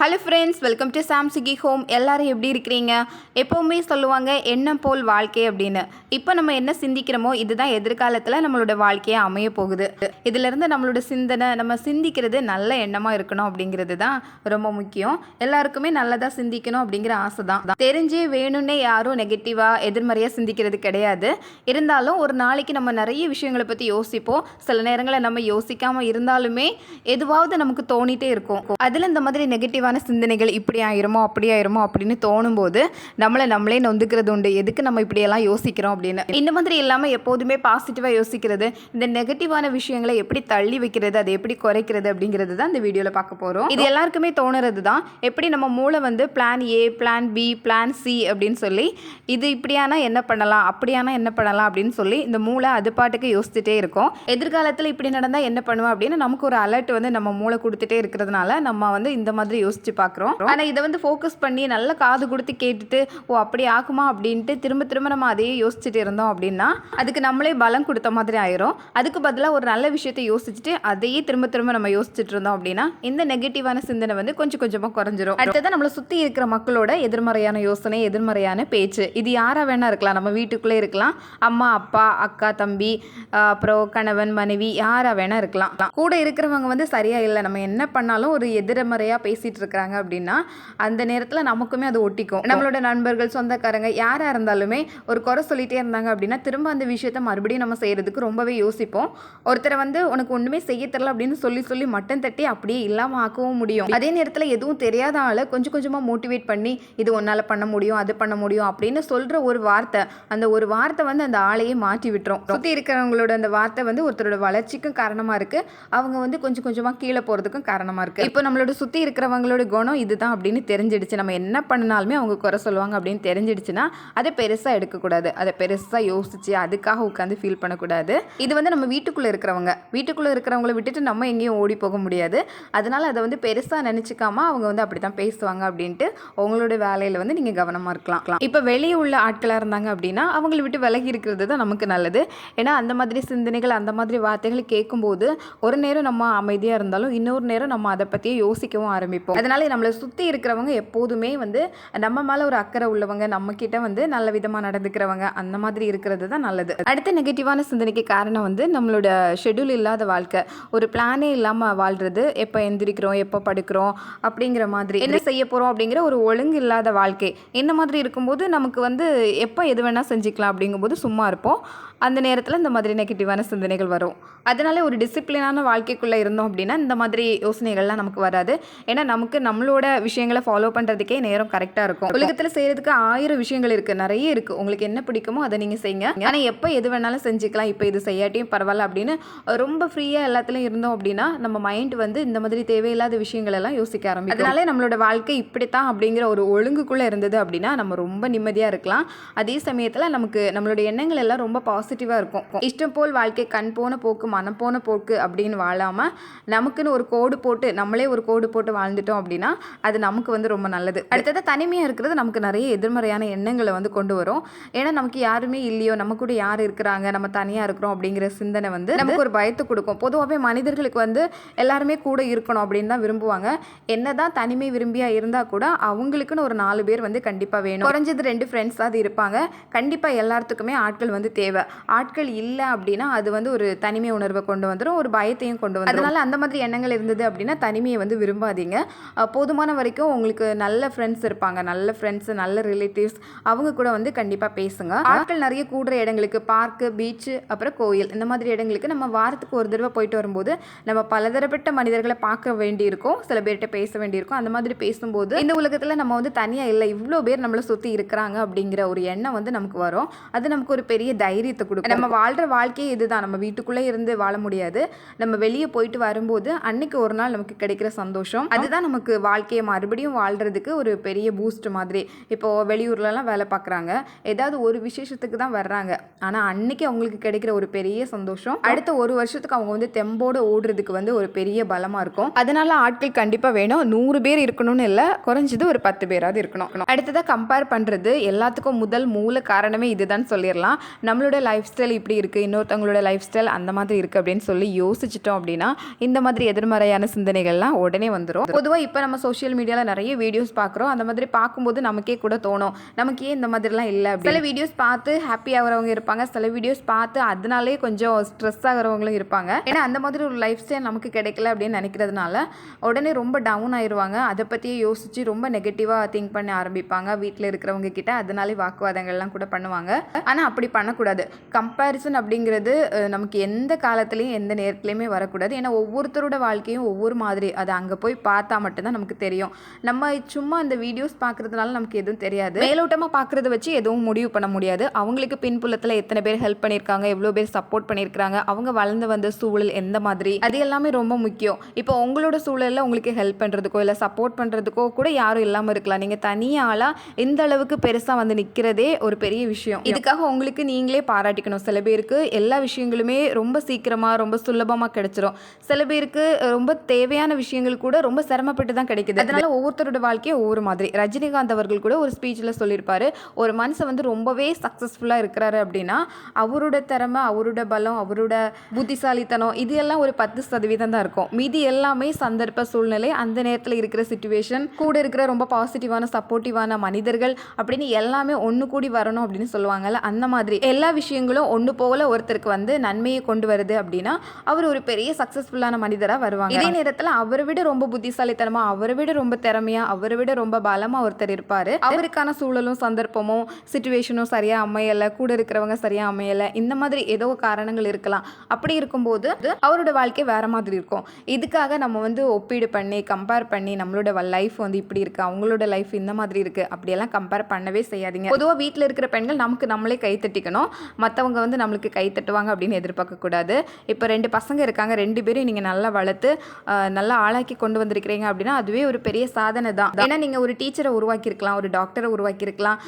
Hello friends welcome to சாம்சிகி home எல்லோரும் எப்படி இருக்கிறீங்க? எப்போவுமே சொல்லுவாங்க எண்ணம் போல் வாழ்க்கை? அப்படின்னு. இப்போ நம்ம என்ன சிந்திக்கிறோமோ இதுதான் எதிர்காலத்தில் நம்மளோட வாழ்க்கையை அமைய போகுது. இதிலிருந்து நம்மளோட சிந்தனை நம்ம சிந்திக்கிறது நல்ல எண்ணமாக இருக்கணும் அப்படிங்கிறது தான் ரொம்ப முக்கியம். எல்லாருக்குமே நல்லதாக சிந்திக்கணும் அப்படிங்கிற ஆசை தான். தெரிஞ்சே வேணும்னே யாரும் நெகட்டிவாக எதிர்மறையாக சிந்திக்கிறது கிடையாது. இருந்தாலும் ஒரு நாளைக்கு நம்ம நிறைய விஷயங்களை பற்றி யோசிப்போம். சில நேரங்களில் நம்ம யோசிக்காமல் இருந்தாலுமே எதுவாவது நமக்கு தோணிட்டே இருக்கும். அதில் இந்த மாதிரி நெகட்டிவான சிந்தனைகள் இப்படி ஆயிருமோ அப்படி ஆயிருமோ அப்படின்னு தோணும்போது நம்மளை நம்மளே நொந்துக்கிறது உண்டு. எதுக்கு நம்ம இப்படியெல்லாம் யோசிக்கிறோம் அப்படின்னு. இந்த மாதிரி இல்லாமல் எப்போதுமே பாசிட்டிவாக யோசிக்கிறது இந்த நெகட்டிவான விஷயங்களை எப்படி தள்ளி வைக்கிறது அதை எப்படி குறைக்கிறது அப்படிங்கிறது தான் இந்த வீடியோவில் பார்க்க போகிறோம் இது எல்லாருக்குமே தோணுறது தான். எப்படி நம்ம மூளை வந்து plan A plan B plan C அப்படின்னு சொல்லி இது இப்படியானா என்ன பண்ணலாம் அப்படியானா என்ன பண்ணலாம் அப்படின்னு சொல்லி இந்த மூளை அது பாட்டுக்கு யோசிச்சுட்டே இருக்கும். எதிர்காலத்தில் இப்படி நடந்தால் என்ன பண்ணுவோம் அப்படின்னு நமக்கு ஒரு அலர்ட் வந்து நம்ம மூளை கொடுத்துட்டே இருக்கிறதுனால நம்ம வந்து இந்த மாதிரி யோசிச்சு பார்க்குறோம். ஆனால் இதை வந்து ஃபோக்கஸ் பண்ணி நல்ல காது கொடுத்து கேட்டுட்டு ஓ அப்படி ஆகுமா? அப்படின்ட்டு திரும்ப திரும்ப நம்ம அதையே யோசிச்சுட்டு இருந்தோம் அப்படின்னா அதுக்கு நம்மளே பலம் கொடுத்த மாதிரி ஆயிரும். அதுக்கு பதிலாக ஒரு நல்ல விஷயத்தை யோசிச்சுட்டு அதையே திரும்ப திரும்ப நம்ம யோசிச்சுட்டு இருந்தோம் அப்படின்னா இந்த நெகட்டிவான சிந்தனை வந்து கொஞ்சம் கொஞ்சமாக குறைஞ்சிரும். அடுத்தது நம்மளை சுற்றி இருக்கிற மக்களோட எதிர்மறையான யோசனை எதிர்மறையான பேச்சு இது யாராக வேணா இருக்கலாம். நம்ம வீட்டுக்குள்ளே இருக்கலாம். அம்மா அப்பா அக்கா தம்பி அப்புறம் கணவன் மனைவி யாராக வேணா இருக்கலாம். கூட இருக்கிறவங்க வந்து சரியா இல்லை. நம்ம என்ன பண்ணாலும் ஒரு எதிர்மறையாக பேசிட்டு இருக்கிறாங்க அப்படின்னா அந்த நேரத்தில் நமக்குமே அது ஒட்டிக்கும். நம்மளோட நண்பர்கள் சொந்தக்காரங்க யாராக இருந்தாலுமே ஒரு குறை சொல்லிட்டே இருந்தாங்க அப்படின்னா திரும்ப அந்த விஷயத்த மறுபடியும் நம்ம செய்யறதுக்கு ரொம்பவே யோசிப்போம். ஒருத்தரை வந்து உனக்கு ஒன்றுமே செய்ய தெரியல அப்படின்னு சொல்லி சொல்லி மட்டன் தட்டி அப்படியே இல்லாமல் ஆக்கவும் முடியும். அதே நேரத்தில் எதுவும் தெரியாத ஆளை கொஞ்சம் கொஞ்சமாக மோட்டிவேட் பண்ணி இது உன்னால் பண்ண முடியும் அது பண்ண முடியும் அப்படின்னு சொல்கிற ஒரு வார்த்தை அந்த ஒரு வார்த்தை வந்து அந்த ஆளையே மாற்றி விட்டுரும். சுற்றி இருக்கிறவங்களோட அந்த வார்த்தை வந்து ஒருத்தரோட வளர்ச்சிக்கும் காரணமாக இருக்குது அவங்க வந்து கொஞ்சம் கொஞ்சமாக கீழே போகிறதுக்கும் காரணமாக இருக்குது இப்போ நம்மளோட சுற்றி இருக்கிறவங்களோட குணம் இதுதான் அப்படின்னு தெரிஞ்சிடுச்சு. நம்ம என்ன பண்ணினாலுமே அவங்க குறை சொல்லுவாங்க அப்படின்னு தெரிஞ்சிடுச்சுன்னா அதை பெருசாக எடுக்கக்கூடாது. அதை பெருசாக யோசிச்சு அதுக்காக உட்காந்து ஃபீல் பண்ணக்கூடாது. இது வந்து நம்ம வீட்டுக்குள்ளே இருக்கிறவங்க. வீட்டுக்குள்ளே இருக்கிறவங்கள விட்டுட்டு நம்ம எங்கேயும் ஓடி போக முடியாது. அதனால் அதை வந்து பெருசாக நினச்சிக்காம அவங்க வந்து அப்படி தான் பேசுவாங்க அப்படின்ட்டு உங்களோட வேலையில் வந்து நீங்கள் கவனமாக இருக்கலாம். இப்போ வெளியே உள்ள ஆட்களாக இருந்தாங்க அப்படின்னா அவங்கள விட்டு விலகி இருக்கிறது தான் நமக்கு நல்லது. ஏன்னா அந்த மாதிரி சிந்தனைகள் அந்த மாதிரி வார்த்தைகள் கேட்கும்போது ஒரு நேரம் நம்ம அமைதியாக இருந்தாலும் இன்னொரு நேரம் நம்ம அதை பற்றியே யோசிக்கவும் ஆரம்பிப்போம். அதனால நம்மளை சுற்றி இருக்கிறவங்க எப்போதுமே வந்து நம்ம மேலே ஒரு அக்கறை உள்ளவங்க நம்மக்கிட்ட வந்து நல்ல விதமாக நடந்துக்கிறவங்க அந்த மாதிரி இருக்கிறது தான் நல்லது. அடுத்த நெகட்டிவான சிந்தனைக்கு காரணம் வந்து நம்மளோட ஷெட்யூல் இல்லாத வாழ்க்கை. ஒரு பிளானே இல்லாமல் வாழ்கிறது எப்போ எந்திரிக்கிறோம் எப்போ படுக்கிறோம் அப்படிங்கிற மாதிரி. என்ன செய்ய போகிறோம் அப்படிங்கிற ஒரு ஒழுங்கு இல்லாத வாழ்க்கை. இந்த மாதிரி இருக்கும்போது நமக்கு வந்து எப்போ எது வேணால் செஞ்சுக்கலாம் அப்படிங்கும்போது சும்மா இருப்போம். அந்த நேரத்தில் இந்த மாதிரி நெகட்டிவான சிந்தனைகள் வரும். அதனால ஒரு டிசிப்ளினான வாழ்க்கைக்குள்ளே இருந்தோம் அப்படின்னா இந்த மாதிரி யோசனைகள்லாம் நமக்கு வராது. ஏன்னா நமக்கு நம்மளோட விஷயங்களை ஃபாலோ பண்ணுறதுக்கே நேரம் கரெக்டாக இருக்கும். உலகத்தில் செய்கிறதுக்கு ஆயிரம் விஷயங்கள் இருக்குது நிறைய இருக்குது உங்களுக்கு என்ன பிடிக்குமோ அதை நீங்கள் செய்யுங்க. ஆனால் எப்போ எது வேணாலும் செஞ்சுக்கலாம். இப்போ இது செய்யாட்டியும் பரவாயில்ல அப்படின்னு ரொம்ப ஃப்ரீயாக எல்லாத்துலையும் இருந்தோம் அப்படின்னா நம்ம மைண்ட் வந்து இந்த மாதிரி தேவையில்லாத விஷயங்கள் எல்லாம் யோசிக்க ஆரம்பிக்கும். அதனாலே நம்மளோட வாழ்க்கை இப்படித்தான் அப்படிங்கிற ஒரு ஒழுங்குக்குள்ளே இருந்தது அப்படின்னா நம்ம ரொம்ப நிம்மதியாக இருக்கலாம். அதே சமயத்தில் நமக்கு நம்மளோட எண்ணங்கள் எல்லாம் ரொம்ப பாசிட்டிவாக இருக்கும். இஷ்டம் போல் வாழ்க்கை கண் போன போக்கு மனம் போன போக்கு அப்படின்னு வாழாமல் நமக்குன்னு ஒரு கோடு போட்டு நம்மளே ஒரு கோடு போட்டு வாழ்ந்துட்டோம் அப்படின்னா அது நமக்கு வந்து ரொம்ப நல்லது. அடுத்தது தனிமையாக இருக்கிறது நமக்கு நிறைய எதிர்மறையான எண்ணங்களை வந்து கொண்டு வரும். ஏன்னா நமக்கு யாருமே இல்லையோ நம்ம கூட யார் இருக்கிறாங்க நம்ம தனியாக இருக்கிறோம் அப்படிங்கிற சிந்தனை வந்து நமக்கு ஒரு பயத்தை கொடுக்கும். பொதுவாகவே மனிதர்களுக்கு வந்து எல்லாருமே கூட இருக்கணும் அப்படின்னு தான் விரும்புவாங்க. என்ன தான் தனிமை விரும்பியா இருந்தால் கூட அவங்களுக்குன்னு ஒரு நாலு பேர் வந்து கண்டிப்பாக வேணும். குறைஞ்சது ரெண்டு ஃப்ரெண்ட்ஸாவது இருப்பாங்க. கண்டிப்பாக எல்லாத்துக்குமே ஆட்கள் வந்து தேவை. ஆட்கள் இல்லை அப்படின்னா அது வந்து ஒரு தனிமை உணர்வை கொண்டு வந்துடும் ஒரு பயத்தையும் கொண்டு வந்துடும் அதனால அந்த மாதிரி எண்ணங்கள் இருந்தது அப்படின்னா தனிமையை வந்து விரும்பாதீங்க. போதுமான வரைக்கும் உங்களுக்கு நல்ல ஃப்ரெண்ட்ஸ் இருப்பாங்க. நல்ல ஃப்ரெண்ட்ஸ் நல்ல ரிலேட்டிவ்ஸ் அவங்க கூட வந்து கண்டிப்பாக பேசுங்க. ஆட்கள் நிறைய கூடுற இடங்களுக்கு பார்க்கு பீச்சு அப்புறம் கோயில் இந்த மாதிரி இடங்களுக்கு நம்ம வாரத்துக்கு ஒரு தடவை போயிட்டு வரும்போது நம்ம பலதரப்பட்ட மனிதர்களை பார்க்க வேண்டியிருக்கும் சில பேர்கிட்ட பேச வேண்டியிருக்கும். அந்த மாதிரி பேசும்போது இந்த உலகத்தில் நம்ம வந்து தனியாக இல்லை இவ்வளோ பேர் நம்மளை சுற்றி இருக்கிறாங்க அப்படிங்கிற ஒரு எண்ணம் வந்து நமக்கு வரும். அது நமக்கு ஒரு பெரிய தைரியத்தை கொடுக்கும். நம்ம வாழ்கிற வாழ்க்கையே இதுதான். நம்ம வீட்டுக்குள்ளே இருந்து வாழ முடியாது. நம்ம வெளியே போயிட்டு வரும்போது அன்னைக்கு ஒரு நாள் நமக்கு கிடைக்கிற சந்தோஷம். அதுதான் நமக்கு வாழ்க்கையை மறுபடியும் வாழ்கிறதுக்கு ஒரு பெரிய பூஸ்ட் மாதிரி. இப்போது வெளியூர்லலாம் வேலை பார்க்குறாங்க ஏதாவது ஒரு விசேஷத்துக்கு தான் வர்றாங்க. ஆனால் அன்னைக்கு அவங்களுக்கு கிடைக்கிற ஒரு பெரிய சந்தோஷம். அடுத்த ஒரு வருஷத்துக்கு அவங்க வந்து தெம்போட ஓடுறதுக்கு வந்து ஒரு பெரிய பலமாக இருக்கும். அதனால ஆட்கள் கண்டிப்பாக வேணும். நூறு பேர் இருக்கணும்னு இல்லை குறைஞ்சது ஒரு பத்து பேராவது இருக்கணும். அடுத்ததாக கம்பேர் பண்ணுறது எல்லாத்துக்கும் முதல் மூல காரணமே இதுதான் சொல்லிடலாம். நம்மளோட லைஃப் ஸ்டைல் இப்படி இருக்குது இன்னொருத்தவங்களோட லைஃப் ஸ்டைல் அந்த மாதிரி இருக்குது அப்படின்னு சொல்லி யோசிச்சிட்டோம் அப்படின்னா இந்த மாதிரி எதிர்மறையான சிந்தனைகள்லாம் உடனே வந்துடும் பொதுவாக இப்போ நம்ம சோஷியல் மீடியாவில் நிறைய வீடியோஸ் பார்க்குறோம் அந்த மாதிரி பார்க்கும்போது நமக்கே கூட தோணும். நமக்கு ஏன் இந்த மாதிரிலாம் இல்லை சில வீடியோஸ் பார்த்து ஹாப்பி ஆகிறவங்க இருப்பாங்க. சில வீடியோஸ் பார்த்து அதனாலே கொஞ்சம் ஸ்ட்ரெஸ் ஆகிறவங்களும் இருப்பாங்க. ஏன்னா அந்த மாதிரி ஒரு லைஃப் ஸ்டைல் நமக்கு கிடைக்கல அப்படின்னு நினைக்கிறதுனால உடனே ரொம்ப டவுன் ஆயிடுவாங்க அதை பற்றியே யோசித்து ரொம்ப நெகட்டிவாக திங்க் பண்ண ஆரம்பிப்பாங்க. வீட்டில் இருக்கிறவங்க கிட்ட அதனாலே வாக்குவாதங்கள்லாம் கூட பண்ணுவாங்க. ஆனால் அப்படி பண்ணக்கூடாது. கம்பேரிசன் அப்படிங்கிறது நமக்கு எந்த காலத்துலேயும் எந்த நேரத்துலையுமே வரக்கூடாது. ஏன்னா ஒவ்வொருத்தரோட வாழ்க்கையும் ஒவ்வொரு மாதிரி. அது அங்கே போய் பார்த்தா மட்டும்தான் நமக்கு தெரியும். நம்ம சும்மா அந்த வீடியோஸ் பார்க்குறதுனால நமக்கு எதுவும் தெரியாது. மேலோட்டமாக பார்க்குறத வச்சு எதுவும் முடிவு பண்ண முடியாது. அவங்களுக்கு பின்புலத்தில் எத்தனை பேர் ஹெல்ப் பண்ணியிருக்காங்க எவ்வளோ பேர் சப்போர்ட் பண்ணியிருக்காங்க அவங்க வளர்ந்து வந்த சூழல் எந்த மாதிரி அது எல்லாமே ரொம்ப முக்கியம். இப்போ உங்களோட சூழலில் உங்களுக்கு ஹெல்ப் பண்ணுறதுக்கோ இல்லை சப்போர்ட் பண்ணுறதுக்கோ கூட யாரும் இல்லாமல் இருக்கலாம். நீங்கள் தனியாளாக இந்த அளவுக்கு பெருசாக வந்து நிற்கிறதே ஒரு பெரிய விஷயம். இதுக்காக உங்களுக்கு நீங்களே பாராட்டிக்கணும். சில பேருக்கு எல்லா விஷயங்களுமே ரொம்ப சீக்கிரம் சீக்கிரமாக ரொம்ப சுலபமாக கிடைச்சிரும். சில பேருக்கு ரொம்ப தேவையான விஷயங்கள் கூட ரொம்ப சிரமப்பட்டு தான் கிடைக்குது. அதனால ஒவ்வொருத்தரோட வாழ்க்கையை ஒவ்வொரு மாதிரி. ரஜினிகாந்த் அவர்கள் கூட ஒரு ஸ்பீச்சில் சொல்லியிருப்பார் ஒரு மனுஷன் வந்து ரொம்பவே சக்ஸஸ்ஃபுல்லாக இருக்கிறாரு அப்படின்னா அவரோட திறமை அவரோட பலம் அவரோட புத்திசாலித்தனம் இது எல்லாம் ஒரு பத்து சதவீதம் தான் இருக்கும். மீதி எல்லாமே சந்தர்ப்ப சூழ்நிலை அந்த நேரத்தில் இருக்கிற சுச்சுவேஷன் கூட இருக்கிற ரொம்ப பாசிட்டிவான சப்போர்ட்டிவான மனிதர்கள் அப்படின்னு எல்லாமே ஒன்று கூடி வரணும் அப்படின்னு சொல்லுவாங்கல்ல அந்த மாதிரி. எல்லா விஷயங்களும் ஒன்று போகல ஒருத்தருக்கு வந்து நன்மையை கொண்டு வருது. அப்படின்னா அவர் ஒரு பெரிய சக்ஸஸ்ஃபுல்லான மனிதராக வருவாங்க. இதே நேரத்தில் அவரை விட ரொம்ப புத்திசாலித்தனமா அவரை விட ரொம்ப திறமையா அவரை விட ரொம்ப பலமா ஒருத்தர் இருப்பாரு. அவருக்கான சூழலும் சந்தர்ப்பமும் சுச்சுவேஷனும் சரியா அமையல கூட இருக்கிறவங்க சரியா அமையல இந்த மாதிரி ஏதோ காரணங்கள் இருக்கலாம். அப்படி இருக்கும்போது அவரோட வாழ்க்கை வேற மாதிரி இருக்கும். இதுக்காக நம்ம வந்து ஒப்பீடு பண்ணி கம்பேர் பண்ணி நம்மளோட லைஃப் வந்து இப்படி இருக்கு அவங்களோட லைஃப் இந்த மாதிரி இருக்கு அப்படியெல்லாம் கம்பேர் பண்ணவே செய்யாதீங்க. பொதுவாக வீட்டில் இருக்கிற பெண்கள் நமக்கு நம்மளே கை தட்டிக்கணும். மற்றவங்க வந்து நம்மளுக்கு கை தட்டுவாங்க அப்படின்னு எதிர்பார்க்க கூடாது இப்போ ரெண்டு பசங்க இருக்காங்க ரெண்டு பேரும் நீங்கள் நல்லா வளர்த்து நல்லா ஆளாக்கி கொண்டு வந்திருக்கிறீங்க அப்படின்னா அதுவே ஒரு பெரிய சாதனை தான். ஏன்னா நீங்கள் ஒரு டீச்சரை உருவாக்கியிருக்கலாம் ஒரு டாக்டரை உருவாக்கியிருக்கலாம்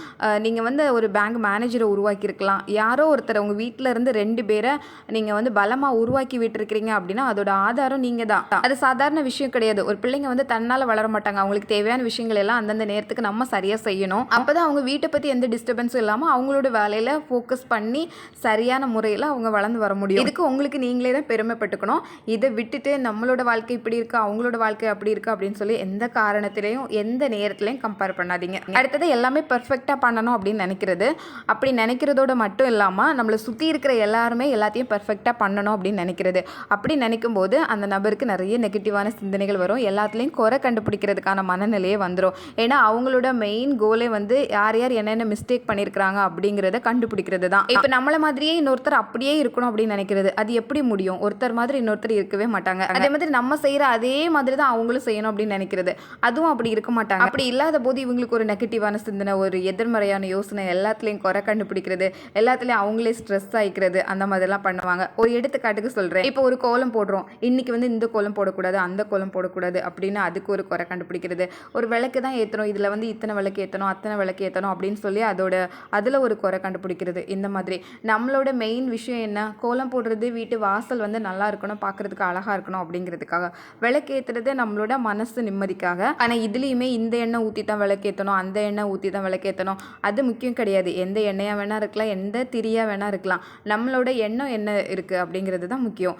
நீங்கள் வந்து ஒரு பேங்க் மேனேஜரை உருவாக்கியிருக்கலாம். யாரோ ஒருத்தர் உங்கள் வீட்டில் இருந்து ரெண்டு பேரை நீங்கள் வந்து பலமாக உருவாக்கி விட்டுருக்கிறீங்க அப்படின்னா அதோட ஆதாரம் நீங்கள் தான். அது சாதாரண விஷயம் கிடையாது. ஒரு பிள்ளைங்க வந்து தன்னால் வளர மாட்டாங்க. அவங்களுக்கு தேவையான விஷயங்கள் எல்லாம் அந்தந்த நேரத்துக்கு நம்ம சரியாக செய்யணும். அப்போ தான் அவங்க வீட்டை பற்றி எந்த டிஸ்டர்பன்ஸும் இல்லாமல் அவங்களோட வேலையில் ஃபோக்கஸ் பண்ணி சரியான முறையில் அவங்க வளர்ந்து வர முடியும். இதுக்கு உங்களுக்கு நீங்களே தான் பெருமைப்பட்டுக்கணும். இதை விட்டுட்டு நம்மளோட வாழ்க்கை இப்படி இருக்கு அவங்களோட வாழ்க்கை அப்படி இருக்கு அப்படின்னு சொல்லி எந்த காரணத்திலையும் எந்த நேரத்திலையும் கம்பேர் பண்ணாதீங்க. அடுத்தது எல்லாமே பர்ஃபெக்டாக பண்ணணும் அப்படின்னு நினைக்கிறது. அப்படி நினைக்கிறதோட மட்டும் இல்லாமல் நம்மளை சுற்றி இருக்கிற எல்லாருமே எல்லாத்தையும் பர்ஃபெக்டாக பண்ணணும் அப்படின்னு நினைக்கிறது. அப்படி நினைக்கும் போது அந்த நபருக்கு நிறைய நெகட்டிவான சிந்தனைகள் வரும். எல்லாத்துலேயும் குறை கண்டுபிடிக்கிறதுக்கான மனநிலையே வந்துடும் ஏன்னா அவங்களோட மெயின் கோலே வந்து யார் யார் என்னென்ன மிஸ்டேக் பண்ணியிருக்கிறாங்க அப்படிங்கிறத கண்டுபிடிக்கிறது தான் இப்போ நம்மளை மாதிரியே இன்னொருத்தர் அப்படியே இருக்கணும் அப்படின்னு நினைக்கிறது. அது எப்படி முடியும்? ஒருத்தர் மாதிரி இன்னொருத்தர் இருக்கவே மாட்டாங்க. அதே மாதிரி நம்ம செய்கிற அதே மாதிரி தான் அவங்களும் செய்யணும் அப்படின்னு நினைக்கிறது. அதுவும் அப்படி இருக்க மாட்டாங்க. அப்படி இல்லாத போது இவங்களுக்கு ஒரு நெகட்டிவான சிந்தனை ஒரு எதிர்மறையான யோசனை எல்லாத்துலேயும் குறை கண்டுபிடிக்கிறது எல்லாத்துலேயும் அவங்களே ஸ்ட்ரெஸ் ஆகிக்கிறது அந்த மாதிரிலாம் பண்ணுவாங்க. ஒரு எடுத்துக்காட்டுக்கு சொல்கிறேன் இப்போ ஒரு கோலம் போடுறோம். இன்னைக்கு வந்து இந்த கோலம் போடக்கூடாது அந்த கோலம் போடக்கூடாது அப்படின்னு அதுக்கு ஒரு குறை கண்டுபிடிக்கிறது. ஒரு விளக்கு தான் ஏற்றணும் இதில் வந்து இத்தனை விளக்கு ஏற்றணும் அத்தனை விளக்கு ஏற்றணும் அப்படின்னு சொல்லி அதோட அதில் ஒரு குறை கண்டுபிடிக்கிறது. இந்த மாதிரி நம்மளோட மெயின் விஷயம் என்ன? கோலம் போடுறது வீட்டு வாசல் வந்து நல்லா இருக்கணும் பார்க்குறதுக்கு அழகாக இருக்கணும் அப்படிங்கிறதுக்காக விளக்கேற்றுறது நம்மளோட மனசு நிம்மதிக்காக. ஆனால் இதுலேயுமே இந்த எண்ணெய் ஊற்றி தான் விளக்கேற்றணும் அந்த எண்ணெய் ஊற்றி தான் விளக்கேற்றணும் அது முக்கியம் கிடையாது. எந்த எண்ணெயாக வேணால் இருக்கலாம் எந்த திரியாக வேணால் இருக்கலாம். நம்மளோட எண்ணம் என்ன இருக்குது அப்படிங்கிறது தான் முக்கியம்.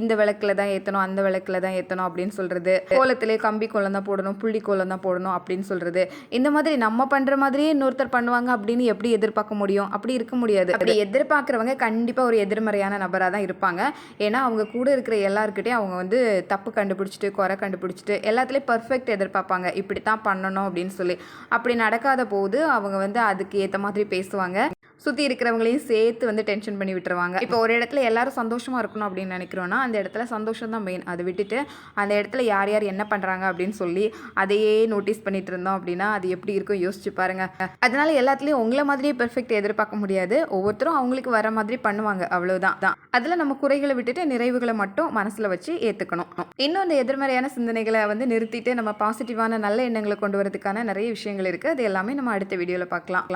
இந்த விளக்கில் தான் ஏற்றணும் அந்த விளக்கில் தான் ஏற்றணும் அப்படின்னு சொல்கிறது கோலத்திலே கம்பி கோலம் தான் போடணும் புள்ளி கோலம் தான் போடணும் அப்படின்னு சொல்கிறது இந்த மாதிரி நம்ம பண்ணுற மாதிரியே இன்னொருத்தர் பண்ணுவாங்க அப்படின்னு எப்படி எதிர்பார்க்க முடியும்? அப்படி இருக்க முடியாது. அப்படி எதிர்பார்க்குறவங்க கண்டிப்பாக ஒரு எதிர்மறையான நபராக தான் இருப்பாங்க. ஏன்னா அவங்க கூட இருக்கிற எல்லாருக்கிட்டையும் அவங்க வந்து தப்பு கண்டுபிடிச்சிட்டு குறை கண்டுபிடிச்சிட்டு எல்லாத்துலேயும் பர்ஃபெக்ட் எதிர்பார்ப்பாங்க. இப்படி தான் பண்ணணும் அப்படின்னு சொல்லி. அப்படி நடக்காத போது அவங்க வந்து அதுக்கு ஏற்ற மாதிரி பேசுவாங்க. சுற்றி இருக்கிறவங்களையும் சேர்த்து வந்து டென்ஷன் பண்ணி விட்டுருவாங்க. இப்போ ஒரு இடத்துல எல்லாரும் சந்தோஷமாக இருக்கணும் அப்படின்னு நினைக்கிறோன்னா அந்த இடத்துல சந்தோஷம் தான் மெயின் அதை விட்டுட்டு அந்த இடத்துல யார் யார் என்ன பண்ணுறாங்க அப்படின்னு சொல்லி அதையே நோட்டீஸ் பண்ணிட்டு இருந்தோம் அப்படின்னா அது எப்படி இருக்கும் யோசிச்சு பாருங்க. அதனால எல்லாத்துலேயும் உங்களை மாதிரியே பெர்ஃபெக்ட் எதிர்பார்க்க முடியாது. ஒவ்வொருத்தரும் அவங்களுக்கு வர மாதிரி பண்ணுவாங்க அவ்வளோதான் தான் அதில் நம்ம குறைகளை விட்டுட்டு நிறைவுகளை மட்டும் மனசில் வச்சு ஏற்றுக்கணும் இன்னும் இந்த எதிர்மறையான சிந்தனைகளை வந்து நிறுத்திட்டு நம்ம பாசிட்டிவான நல்ல எண்ணங்களை கொண்டு வரதுக்கான நிறைய விஷயங்கள் இருக்குது அது எல்லாமே நம்ம அடுத்த வீடியோவில் பார்க்கலாம்.